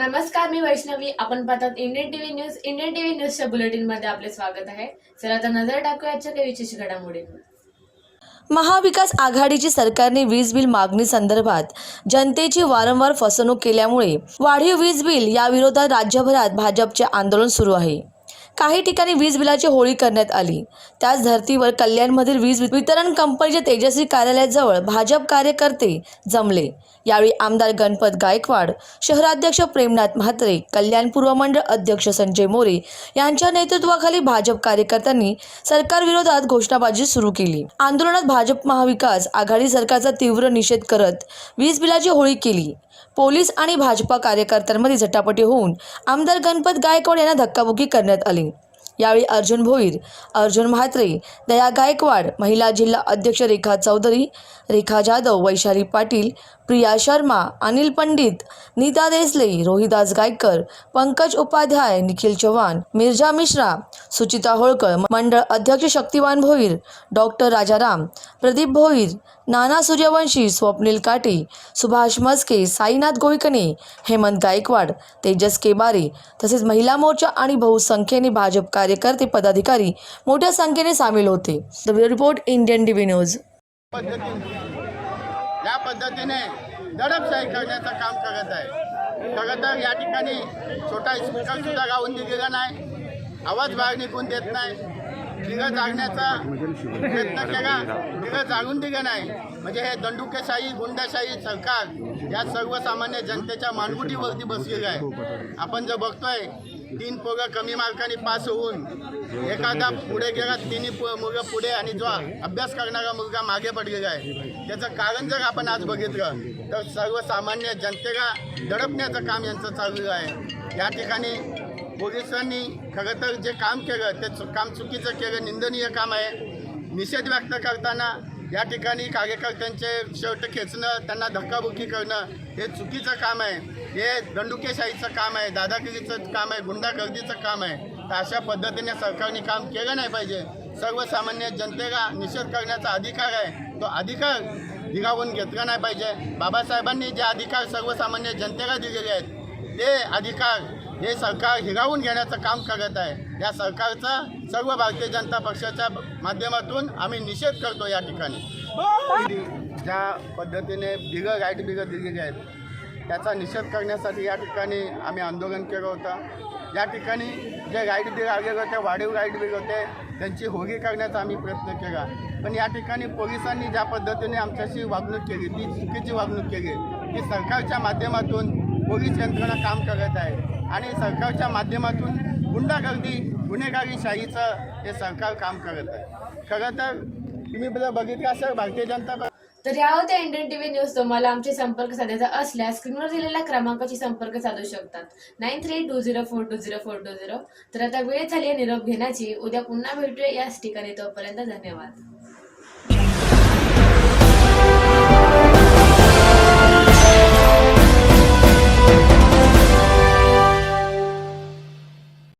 नमस्कार मी वैष्णवी. आपण पाहतात Indian TV news Indian TV न्यूजच्या बुलेटिनमध्ये आपले स्वागत आहे. चला आता नजर टाकूया आजच्या काही विशेष घडामोडींवर. महाविकास आघाडीची सरकारने वीज बिल मागणी संदर्भात जनतेची वारंवार फसवणूक केल्यामुळे वाढीव वीज बिल या विरोधात राज्यभरात भाजपचे आंदोलन सुरू आहे. काही ठिकाणी वीज बिलाची होळी करण्यात आली. त्याच धर्तीवर कल्याणमधील वीज वितरण कंपनीच्या तेजस्वी कार्यालयाजवळ भाजप कार्यकर्ते जमले. यावेळी आमदार गणपत गायकवाड शहराध्यक्ष प्रेमनाथ म्हात्रे कल्याण पूर्व मंडळ अध्यक्ष संजय मोरे यांच्या नेतृत्वाखाली भाजप कार्यकर्त्यांनी सरकारविरोधात घोषणाबाजी सुरू केली. आंदोलनात भाजप महाविकास आघाडी सरकारचा तीव्र निषेध करत वीज बिलाची होळी केली. पोलीस आणि भाजपा कार्यकर्त्यांमध्ये झटापटी होऊन आमदार गणपत गायकवाड यांना धक्काबुक्की करण्यात आली. यावेळी अर्जुन भोईर अर्जुन म्हात्रे दया गायकवाड महिला जिल्हा अध्यक्ष रेखा चौधरी रेखा जाधव वैशाली पाटील प्रिया शर्मा अनिल पंडित नीता देसले रोहिदास गायकर पंकज उपाध्याय निखिल चव्हाण मिर्जा मिश्रा सुचिता होळकर मंडळ अध्यक्ष शक्तिवान भोईर डॉक्टर राजाराम प्रदीप भोईर नाना सूर्यवंशी स्वप्नील काटे सुभाष मस्के साईनाथ गोळकणे हेमंत गायकवाड तेजस केबारे तसेच महिला मोर्चा आणि बहुसंख्येने भाजप कार्यकर्ते पदाधिकारी मोठ्या संख्येने सामील होते. The report Indian TV news या पद्धतीने दडपशाही करण्याचं काम करत आहे. खरं तर या ठिकाणी छोटा स्पीकर सुद्धा गाऊन दिलेला नाही. आवाज बाहेर निघून देत नाही. दिगं जागण्याचा प्रयत्न केला. दिगं जागून दिलं नाही. म्हणजे हे दंडुकेशाही गुंडाशाही सरकार या सर्वसामान्य जनतेच्या मानगुटीवरती बसलेलं आहे. आपण जर बघतोय तीन पोरं कमी मार्काने पास होऊन एखादा पुढे गेला तिन्ही मुलं मुलगा पुढे आणि जो अभ्यास करणारा मुलगा मागे पडलेला आहे. त्याचं कारण जर आपण आज बघितलं तर सर्वसामान्य जनतेला दडपण्याचं काम यांचं चालू आहे. या ठिकाणी पोलिसांनी खरं तर जे काम केलं ते चु- काम चुकीचं केलं निंदनीय काम आहे. निषेध व्यक्त करताना या ठिकाणी कार्यकर्त्यांचे शर्ट खेचणं त्यांना धक्काबुक्की करणं हे चुकीचं काम आहे. हे दंडुकेशाहीचं काम आहे दादागिरीचं काम आहे गुंडागर्दीचं काम आहे. तर अशा पद्धतीने सरकारने काम केलं नाही पाहिजे. सर्वसामान्य जनतेला निषेध करण्याचा अधिकार आहे. तो अधिकार दिगावून घेतला नाही पाहिजे. बाबासाहेबांनी जे अधिकार सर्वसामान्य जनतेला दिलेले आहेत ते अधिकार हे सरकार हिरावून घेण्याचं काम करत आहे. या सरकारचा सर्व भारतीय जनता पक्षाच्या माध्यमातून आम्ही निषेध करतो या ठिकाणी. ज्या पद्धतीने बिगं राईट बिगं दिलेली आहेत त्याचा निषेध करण्यासाठी या ठिकाणी आम्ही आंदोलन केलं होतं. या ठिकाणी जे राईट बिग आलेले होते वाढीव राईट बिग होते त्यांची होळी करण्याचा आम्ही प्रयत्न केला. पण या ठिकाणी पोलिसांनी ज्या पद्धतीने आमच्याशी वागणूक केली ती चुकीची वागणूक केली की सरकारच्या माध्यमातून पोलीस यंत्रणा काम करत आहे. आणि सरकारच्या माध्यमातून गुंडागर्दी गुन्हेगारी शाहीचं हे सरकार काम करत आहे. खरं तर तुम्ही जर बघितलं असेल भारतीय जनता तर या होत्या इंडियन टीव्ही न्यूज तुम्हाला आमचे संपर्क साधायचा असल्यास स्क्रीनवर दिलेल्या क्रमांकाशी संपर्क साधू शकतात. Nine three two zero four two zero four two zero. तर आता वेळ झाली आहे निरोप घेण्याची. उद्या पुन्हा भेटूया याच ठिकाणी. तोपर्यंत धन्यवाद.